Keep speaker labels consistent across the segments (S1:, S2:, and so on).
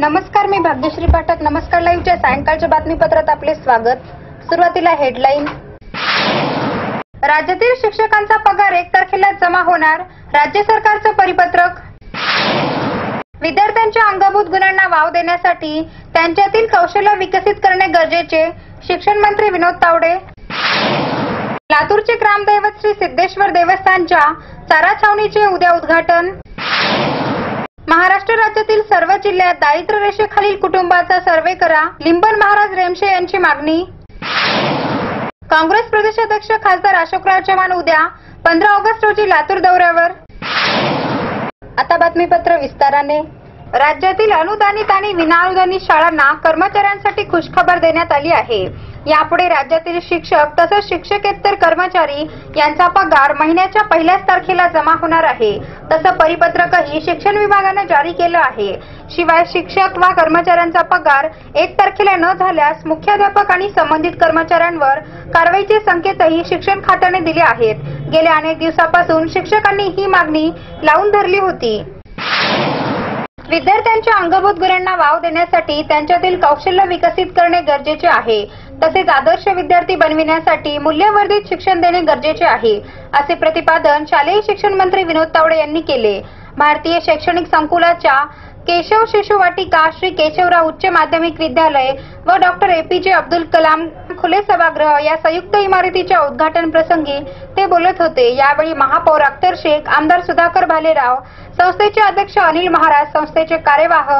S1: नमस्कार मी भाग्यश्री पाठक. नमस्कार लाईव्हच्या सायंकाळच्या बातमीपत्रात आपले स्वागत. सुरुवातीला हेडलाईन. राज्यातील शिक्षकांचा पगार एक तारखेला जमा होणार. राज्य सरकारचं परिपत्रक. विद्यार्थ्यांच्या अंगभूत गुणांना वाव देण्यासाठी त्यांच्यातील कौशल्य विकसित करणे गरजेचे शिक्षण मंत्री विनोद तावडे. लातूरचे ग्रामदैवत श्री सिद्धेश्वर देवस्थानच्या चारा छावणीचे उद्या उद्घाटन. महाराष्ट्र राज्यातील सर्व जिल्ह्यात दारिद्र्य रेषेखालील कुटुंबाचा सर्वे करा. लिंबन महाराज रेमशे यांची मागणी. काँग्रेस प्रदेशाध्यक्ष खासदार अशोकराव चव्हाण उद्या पंधरा ऑगस्ट रोजी लातूर दौऱ्यावर. आता बातमीपत्र विस्ताराने. राज्यातील अनुदानित आणि विनाअनुदानित शाळांना कर्मचाऱ्यांसाठी खुशखबर देण्यात आली आहे. यापुढे राज्यातील शिक्षक तसंच शिक्षकेतर कर्मचारी यांचा पगार महिन्याच्या पहिल्याच तारखेला जमा होणार आहे. तसं परिपत्रकही शिक्षण विभागानं जारी केलं आहे. शिवाय शिक्षक वा कर्मचाऱ्यांचा पगार एक तारखेला न झाल्यास मुख्याध्यापक आणि संबंधित कर्मचाऱ्यांवर कारवाईचे संकेतही शिक्षण खात्याने दिले आहेत. गेल्या अनेक दिवसापासून शिक्षकांनी ही मागणी लावून धरली होती. विद्यार्थ्यांच्या अंगभूत गुणांना वाव देण्यासाठी त्यांच्यातील कौशल्य विकसित करणे गरजेचे आहे. तसेच आदर्श विद्यार्थी बनविण्यासाठी मूल्यवर्धित शिक्षण देणे गरजेचे आहे असे प्रतिपादन शालेय शिक्षण मंत्री विनोद तावडे यांनी केले. भारतीय शैक्षणिक संकुलाच्या केशव शिशु वाटिका श्री केशवराव उच्च माध्यमिक विद्यालय व डॉक्टर एपीजे अब्दुल कलाम खुले सभागृह या संयुक्त इमारतीच्या उद्घाटन प्रसंगी ते बोलत होते. यावेळी महापौर अख्तर शेख आमदार सुधाकर भालेराव संस्थेचे अध्यक्ष अनिल महाराज संस्थेचे कार्यवाह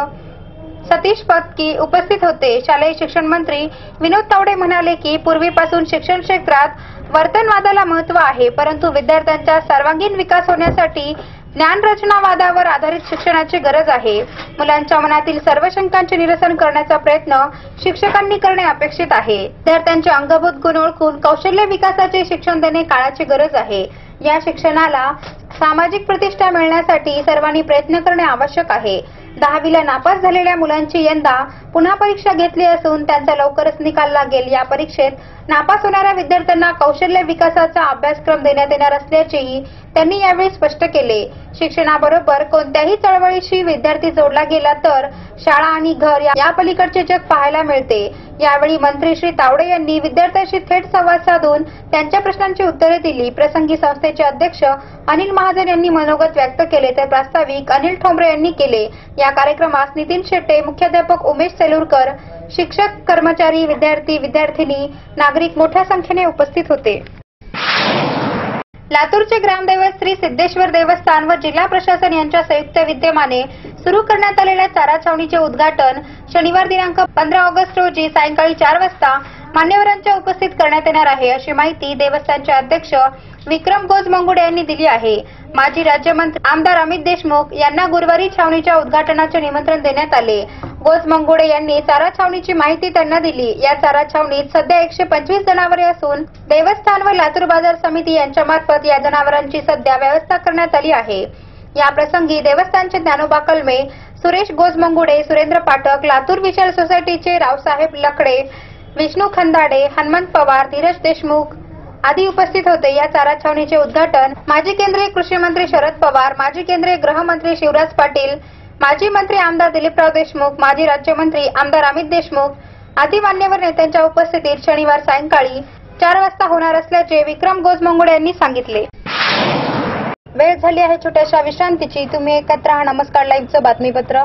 S1: सतीश पत्की उपस्थित होते. शालेय शिक्षण मंत्री विनोद तावडे म्हणाले की पूर्वीपासून शिक्षण क्षेत्रात वर्तनवादाला महत्त्व आहे परंतु विद्यार्थ्यांचा सर्वांगीण विकास होण्यासाठी ज्ञान रचनावादावर आधारित शिक्षणाची गरज आहे. मुलांच्या मनातील सर्व शंकांचे निरसन करण्याचा प्रयत्न शिक्षकांनी करणे अपेक्षित आहे. विद्यार्थ्यांचे अंगभूत गुण ओळखून कौशल्य विकासाचे शिक्षण देणे काळाची गरज आहे. या शिक्षणाला सामाजिक प्रतिष्ठा मिळण्यासाठी सर्वांनी प्रयत्न करणे आवश्यक आहे. दहावीला नापास झालेल्या मुलांची यंदा पुन्हा परीक्षा घेतली असून त्यांचा लवकरच निकाल लागेल. या परीक्षेत नापास होणाऱ्या विद्यार्थ्यांना कौशल्य विकासाचा अभ्यासक्रम देण्यात येणार असल्याचेही त्यांनी यावेळी स्पष्ट केले. शिक्षणाबरोबर कोणत्याही चळवळीशी विद्यार्थी जोडला गेला तर शाळा आणि घर या पलीकडचे जग पाहायला मिळते. यावेळी मंत्री श्री तावडे यांनी विद्यार्थ्यांशी थेट संवाद साधून त्यांच्या प्रश्नांची उत्तरे दिली. प्रसंगी संस्थेचे अध्यक्ष अनिल महाजन यांनी मनोगत व्यक्त केले. तर प्रास्ताविक अनिल ठोंबरे यांनी केले. या कार्यक्रमास नितीन शेट्टे मुख्याध्यापक उमेश सेलुरकर शिक्षक कर्मचारी विद्यार्थी विद्यार्थिनी नागरिक मोठ्या संख्येने उपस्थित होते. लातूरचे ग्रामदैवत श्री सिद्धेश्वर देवस्थान व जिल्हा प्रशासन यांच्या संयुक्त विद्यमाने सुरू करण्यात आलेल्या चारा छावणीचे उद्घाटन शनिवार दिनांक पंधरा ऑगस्ट रोजी सायंकाळी चार वाजता मान्यवरांच्या उपस्थित करण्यात येणार आहे अशी माहिती देवस्थानचे अध्यक्ष विक्रम गोज मंगुडे यांनी दिली आहे. माजी राज्यमंत्री आमदार अमित देशमुख यांना गुरुवारी छावणीच्या उद्घाटनाचे निमंत्रण देण्यात आले. गोज मंगुडे यांनी चारा छावणीची माहिती त्यांना दिली. या चारा छावणीत सध्या एकशे पंचवीस जनावरे असून देवस्थान व लातूर बाजार समिती यांच्या मार्फत या जनावरांची सध्या व्यवस्था करण्यात आली आहे. या प्रसंगी देवस्थानचे ज्ञानोबा कलमे सुरेश गोजमंगुडे सुरेंद्र पाठक लातूर विचार सोसायटीचे रावसाहेब लकडे विष्णू खंदाडे हनुमंत पवार धीरज देशमुख आदी उपस्थित होते. या चारा छावणीचे उद्घाटन माजी केंद्रीय कृषी मंत्री शरद पवार माजी केंद्रीय गृहमंत्री शिवराज पाटील माजी मंत्री आमदार दिलीपराव देशमुख माजी राज्यमंत्री आमदार अमित देशमुख आदी मान्यवर नेत्यांच्या उपस्थितीत शनिवार सायंकाळी चार वाजता होणार असल्याचे विक्रम गोजमंगुडे यांनी सांगितले. वेळ झाली आहे छोट्याशा विश्रांतीची. तुम्ही एकत्र नमस्कार. लाईव्हचं बातमीपत्र.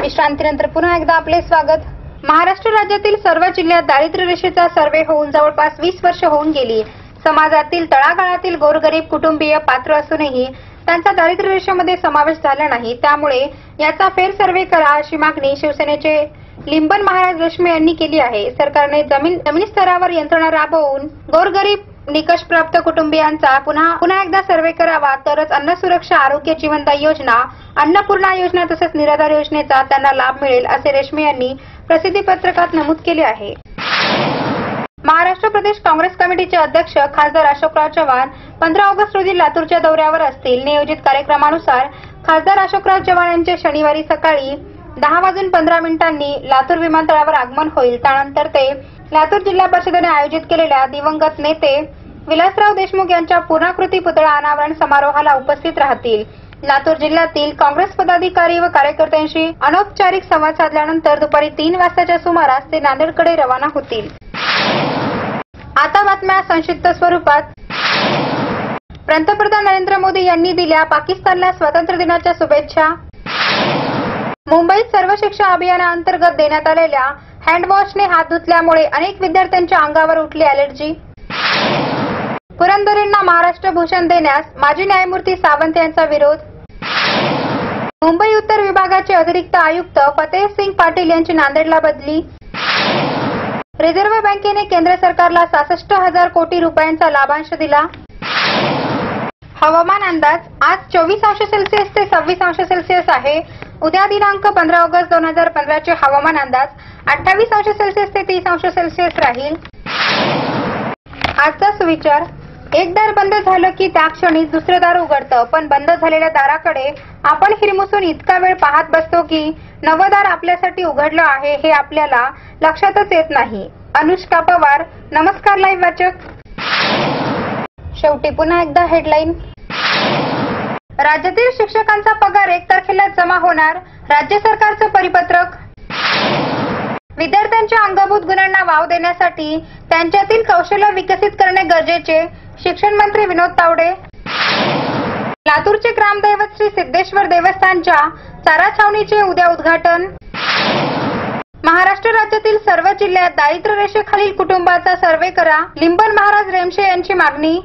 S1: विश्रांतीनंतर पुन्हा एकदा आपले स्वागत. महाराष्ट्र राज्यातील सर्व जिल्ह्यात दारिद्र्य रेषेचा सर्वे होऊन जवळपास वीस वर्ष होऊन गेली. समाजातील तळागाळातील गोरगरीब कुटुंबीय पात्र असूनही त्यांचा दारिद्र्य रेषेमध्ये समावेश झाला नाही. त्यामुळे याचा फेर सर्वे करा अशी मागणी शिवसेनेचे लिंबन महाराज रेशमे यांनी केली आहे. सरकारने जमीन जमीन स्तरावर यंत्रणा राबवून गोरगरीब निकष प्राप्त कुटुंबियांचा पुन्हा पुन्हा एकदा सर्वे करावा. तरच अन्न सुरक्षा आरोग्य जीवनदायी योजना अन्नपूर्णा योजना तसेच निराधार योजनेचा त्यांना लाभ मिळेल असे रेशमे यांनी प्रसिद्धी पत्रकात नमूद केले आहे. महाराष्ट्र प्रदेश काँग्रेस कमिटीचे अध्यक्ष खासदार अशोकराव चव्हाण पंधरा ऑगस्ट रोजी लातूरच्या दौऱ्यावर असतील. नियोजित कार्यक्रमानुसार खासदार अशोकराव चव्हाण यांचे शनिवारी सकाळी दहा वाजून पंधरा मिनिटांनी लातूर विमानतळावर आगमन होईल. त्यानंतर ते लातूर जिल्हा परिषदेने आयोजित केलेल्या दिवंगत नेते विलासराव देशमुख यांच्या पूर्णाकृती पुतळा अनावरण समारोहाला उपस्थित राहतील. लातूर जिल्ह्यातील काँग्रेस पदाधिकारी व कार्यकर्त्यांशी अनौपचारिक संवाद साधल्यानंतर दुपारी तीन वाजताच्या सुमारास ते नांदेडकडे रवाना होतील. आता बातम्या संक्षिप्त स्वरूपात. पंतप्रधान नरेंद्र मोदी यांनी दिल्या पाकिस्तानला स्वातंत्र्य दिनाच्या शुभेच्छा. मुंबईत सर्व शिक्षा अभियानाअंतर्गत देण्यात आलेल्या हँडवॉशने हात धुतल्यामुळे अनेक विद्यार्थ्यांच्या अंगावर उठली अलर्जी पुरंदरेंना महाराष्ट्र भूषण देण्यास माजी न्यायमूर्ती सावंत यांचा विरोध. मुंबई उत्तर विभागाचे अतिरिक्त आयुक्त फतेह सिंग पाटील यांची नांदेडला बदली. रिझर्व्ह बँकेने केंद्र सरकारला सहासष्ट हजार कोटी रुपयांचा लाभांश दिला. हवामान अंदाज आज चोवीस अंश सेल्सिअस ते सव्वीस अंश सेल्सिअस आहे. उद्या दिनांक पंधरा ऑगस्ट दोन हजार पंधराचे हवामान अंदाज अठ्ठावीस अंश सेल्सिअस ते तीस अंश सेल्सिअस राहील. आजचा सुविचार एक दार बंद झालं की त्या क्षणी दुसरं दार उघडतं. पण बंद झालेल्या दाराकडे आपण हिरमुसून इतका वेळ पाहत बसतो की नवं दार आपल्यासाठी उघडलं आहे हे आपल्याला लक्षातच येत नाही. अनुष्का पवार नमस्कार लाईव्ह वाचक. शेवटी पुन्हा एकदा हेडलाईन राज्यातील शिक्षकांचा पगार एक तारखेला जमा होणार. राज्य सरकारचं परिपत्रक विद्यार्थ्यांच्या अंगभूत गुणांना वाव देण्यासाठी त्यांच्यातील कौशल्य विकसित करणे गरजेचे शिक्षण मंत्री विनोद तावडे. लातूरचे ग्रामदैवत श्री सिद्धेश्वर देवस्थानच्या चारा छावणीचे उद्या उद्घाटन. महाराष्ट्र राज्यातील सर्व जिल्ह्यात दारिद्र्य रेषेखालील कुटुंबाचा सर्वे करा लिंबन महाराज रेमशे यांची मागणी.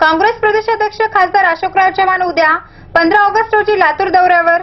S1: काँग्रेस प्रदेशाध्यक्ष खासदार अशोकराव चव्हाण उद्या पंधरा ऑगस्ट रोजी लातूर दौऱ्यावर.